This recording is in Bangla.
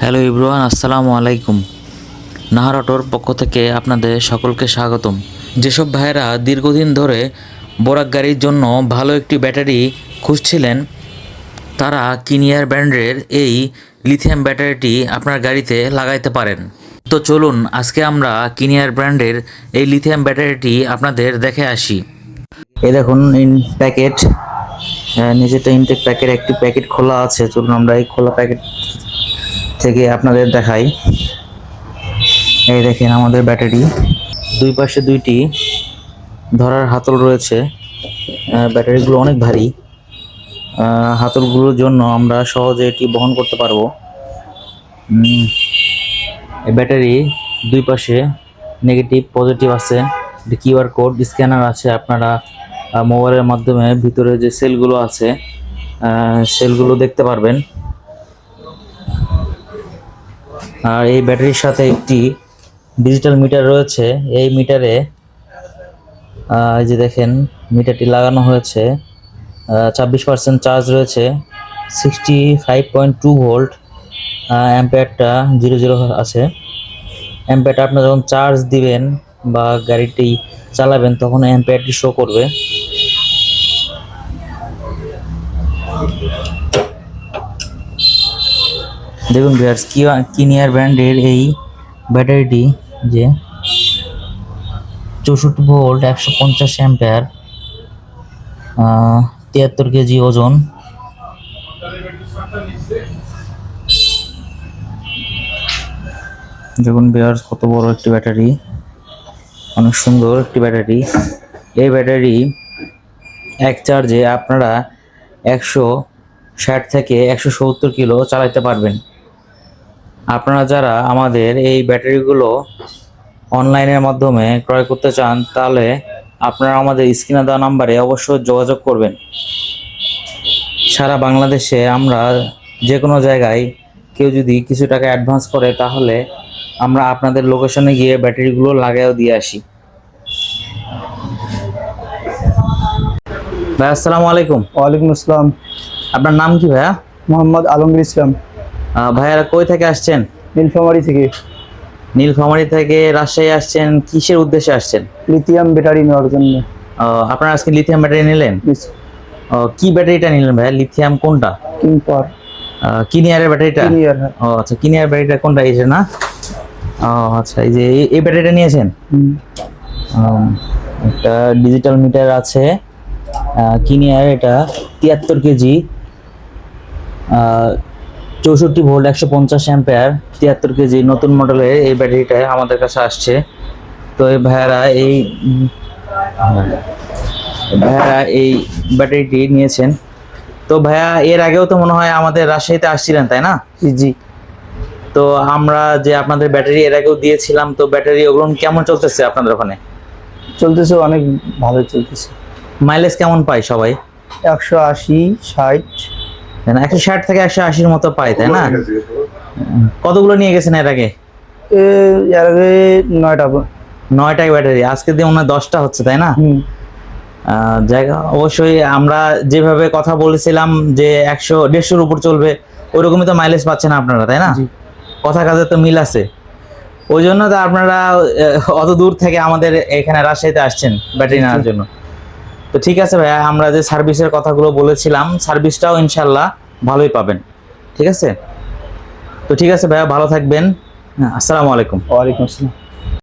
হ্যালো ইব্রুয়ান আসসালামু আলাইকুম। নাহার অটোর পক্ষ থেকে আপনাদের সকলকে স্বাগতম। যেসব ভাইয়েরা দীর্ঘদিন ধরে বোরাক গাড়ির জন্য ভালো একটি ব্যাটারি খুঁজছিলেন, তারা কিনিয়ার ব্র্যান্ডের এই লিথিয়াম ব্যাটারিটি আপনার গাড়িতে লাগাইতে পারেন। তো চলুন, আজকে আমরা কিনিয়ার ব্র্যান্ডের এই লিথিয়াম ব্যাটারিটি আপনাদের দেখে আসি। এই দেখুন ইন প্যাকেট নিচেটা ইনটেক প্যাকেট একটি প্যাকেট খোলা আছে। চলুন আমরা এই খোলা প্যাকেট থেকে আপনাদের দেখাই। এই দেখেন আমাদের ব্যাটারি। দুই পাশে দুইটি ধরার হাতল রয়েছে। ব্যাটারিগুলো অনেক ভারী। হাতলগুলোর জন্য আমরা সহজে এটি বহন করতে পারব। ব্যাটারি দুই পাশে নেগেটিভ, পজিটিভ আছে। কিউআর কোড, স্ক্যানার আছে। আপনারা মোবাইলের মাধ্যমে ভিতরে যে সেলগুলো আছে সেলগুলো দেখতে পারবেন। আর এই ব্যাটারির সাথে একটি ডিজিটাল মিটার রয়েছে। এই মিটারে এই যে দেখেন মিটারটি লাগানো হয়েছে। ছাব্বিশ পার্সেন্ট চার্জ রয়েছে। Sixty five point two volt অ্যাম্পেয়ারটা zero zero আছে। অ্যাম্পেয়ারটা আপনার যখন চার্জ দিবেন বা গাড়িটি চালাবেন, তখন অ্যাম্পেয়ারটি শো করবে। দেখুন ভিউয়ার্স কিনিয়ার ব্র্যান্ডের এই ব্যাটারিটি যে চৌষট্টি ভোল্ট একশো পঞ্চাশ অ্যাম্পেয়ার তিয়াত্তর কেজি ওজন। দেখুন ভিউয়ার্স কত বড় একটি ব্যাটারি। অনেক সুন্দর একটি ব্যাটারি। এই ব্যাটারি এক চার্জে আপনারা একশো ষাট থেকে একশো সত্তর কিলো চালাতে পারবেন। আপনারা যারা আমাদের এই ব্যাটারিগুলো অনলাইনের মাধ্যমে ক্রয় করতে চান তাহলে আপনারা আমাদের স্ক্রিনে দেওয়া নাম্বারে অবশ্যই যোগাযোগ করবেন। সারা বাংলাদেশে আমরা যে কোনো জায়গায় কেউ যদি কিছু টাকা অ্যাডভান্স করে তাহলে আমরা আপনাদের লোকেশনে গিয়ে ব্যাটারিগুলো লাগাইও দিয়ে আসি। ভাই আসসালামু আলাইকুম। ওয়ালাইকুম আসসালাম। আপনার নাম কি ভাইয়া? মোহাম্মদ আলমগীর ইসলাম। ভাইয়ারা কই থেকে আসছেন? নীলফামারি থেকে। নীলফামারী থেকে রাজশাহী আসছেন কিসের উদ্দেশ্যে আসছেন? লিথিয়াম ব্যাটারি নেওয়ার জন্য। আপনারা আজকে লিথিয়াম ব্যাটারি নিলেন? কি ব্যাটারিটা নিলেন ভাইয়া? লিথিয়াম কোনটা? কিং কিনিয়ারের ব্যাটারিটা? ইয়ার ও আচ্ছা কিনিয়ার ব্যাটারিটা কোনটা? এই যে না? ও আচ্ছা এই যে এই- এই ব্যাটারিটা নিয়েছেন? একটা ডিজিটাল মিটার আছে। কিনিয়ার এটা তিয়াত্তর কেজি। চৌষট্টি ভোল্ট একশো পঞ্চাশ অ্যাম্পেয়ার তিয়াত্তর কেজি নতুন মডেলের এই ব্যাটারিটা আমাদের কাছে আসছে। তো এই ভাইয়ারা এই ভাইয়ারা এই ব্যাটারিটি নিয়েছেন। তো ভাইয়া এর আগেও তো মনে হয় আমাদের রাজশাহীতে আসছিলেন তাই না? জি তো আমরা যে আপনাদের ব্যাটারি এর আগেও দিয়েছিলাম তো ব্যাটারি ওগুলো কেমন চলতেছে আপনাদের ওখানে? চলতেছে অনেক ভালো চলতেছে। মাইলেজ কেমন পায় সবাই? একশো আশি ষাট। একশো ষাট থেকে একশো আশির মতো পায় তাই না? কতগুলো নিয়ে গেছেন এর আগে? এর আগে নয়টা নয়টাই ব্যাটারি আজকে দিয়ে মনে হয় দশটা হচ্ছে তাই না? জায়গা অবশ্যই আমরা যেভাবে কথা বলেছিলাম যে একশো দেড়শোর উপর চলবে ওইরকমই তো মাইলেজ পাচ্ছেন আপনারা তাই না। কথা কাজে তো মিল আছে। ওই জন্য তো আপনারা অত দূর থেকে আমাদের এখানে রাজশাহীতে আসছেন ব্যাটারি নেওয়ার জন্য। তো ঠিক আছে ভাইয়া আমরা যে সার্ভিসের কথাগুলো বলেছিলাম সার্ভিসটাও ইনশাল্লাহ ভালোই পাবেন। ঠিক আছে? তো ঠিক আছে ভাইয়া ভালো থাকবেন। হ্যাঁ, আসসালামু আলাইকুম। ওয়ালাইকুম আসসালাম।